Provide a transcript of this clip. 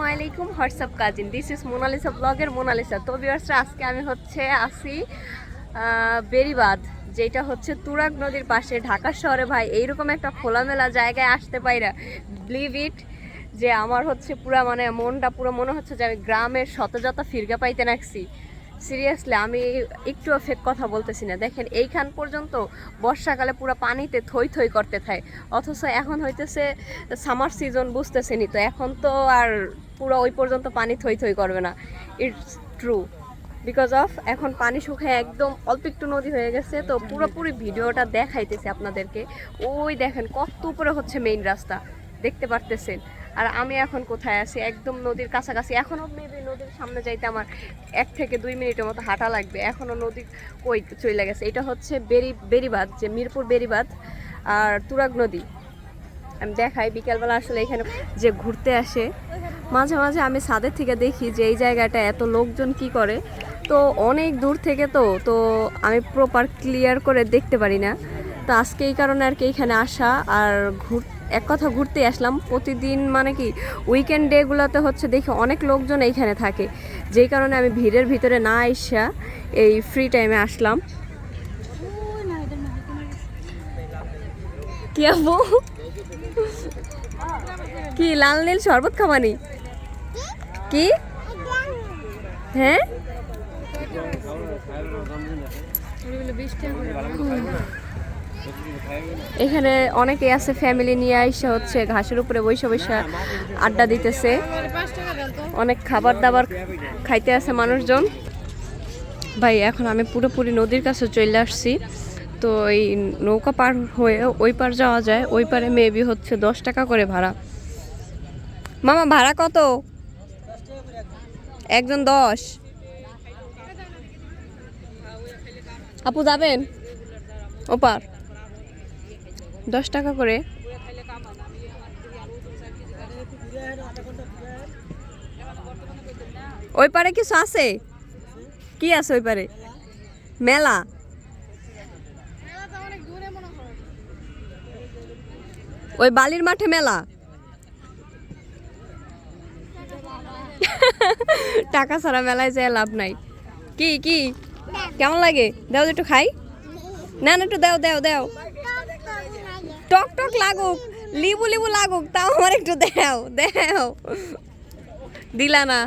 আসসালামু আলাইকুম, what's up cousin. This is Monalisa ব্লগের মোনালিসা তো বিবাসরা আজকে আমি হচ্ছে আসি বেরিবাদ যেটা হচ্ছে তুরাগ নদীর পাশে। ঢাকা শহরে ভাই, এইরকম একটা খোলামেলা জায়গায় আসতে পাইরা বিলিভ ইট যে আমার হচ্ছে পুরো মানে মনটা পুরো মনে হচ্ছে যে আমি গ্রামের সতেজতা ফিরগা পাইতে নাকছি। সিরিয়াসলি আমি একটুও ফেক কথা বলতেছি না। দেখেন, এইখান পর্যন্ত বর্ষাকালে পুরো পানিতে থই থই করতে থাকে। অথচ এখন হইতেছে সামার সিজন বুঝতেছেনি তো। এখন তো আর পুরো ওই পর্যন্ত পানি থই থই করবে না। ইটস ট্রু বিকজ অফ এখন পানি শুকায় একদম অল্প একটু নদী হয়ে গেছে তো পুরোপুরি ভিডিওটা দেখাইতেছে আপনাদেরকে। ওই দেখেন কত উপরে হচ্ছে মেইন রাস্তা। দেখতে পারতেছেন? আর আমি এখন কোথায় আছি? একদম নদীর কাছাকাছি। এখনও মেবি নদীর সামনে যাইতে আমার এক থেকে দুই মিনিটের মতো হাঁটা লাগবে। এখনও নদী কই চলে গেছে? এটা হচ্ছে বেরি বেরিবাদ যে মিরপুর বেরিবাদ আর তুরাগ নদী। আমি দেখাই, বিকেলবেলা আসলে এখানে যে ঘুরতে আসে। মাঝে মাঝে আমি ছাদের থেকে দেখি যে এই জায়গাটা এত লোকজন কি করে। তো অনেক দূর থেকে তো তো আমি প্রপার ক্লিয়ার করে দেখতে পারি না। তো আজকে এই কারণে আর কি এখানে আসা আর ঘুর এক কথা ঘুরতে আসলাম। প্রতিদিন মানে কি উইকেন্ড ডেগুলোতে হচ্ছে দেখি অনেক লোকজন এইখানে থাকে। যেই কারণে আমি ভিড়ের ভিতরে না আইসা এই ফ্রি টাইমে আসলাম। কি আপু কি, লাল নীল শরবত খামানি কি? হ্যাঁ? এখানে অনেকে আছে ফ্যামিলি নিয়ে আইসা হচ্ছে, ঘাসের উপরে বৈশা বৈশা আড্ডা দিতেছে। অনেক খাবার দাবার খাইতে আছে মানুষজন। ভাই, এখন আমি পুরোপুরি নদীর কাছে চলে আসছি। তো এই নৌকা পার হয়ে ওই পার যাওয়া যায়, ওই পারে মেবি হচ্ছে দশ টাকা করে ভাড়া। মামা, ভাড়া কত? একজন দশ। আপু যাবেন? ওপার। দশ টাকা করে। ওই পারে কিছু আছে? কি আছে ওই পারে? মেলা। ওই বালির মাঠে মেলা। টাকা ছাড়া মেলায় যায় লাভ নাই। কি কি? কেমন লাগে? দাও একটু খাই। না না, একটু দাও দাও দাও। টক টক লাগুক লিবু লিবু লাগুক তাও আমার একটু দাও দাও দিলা না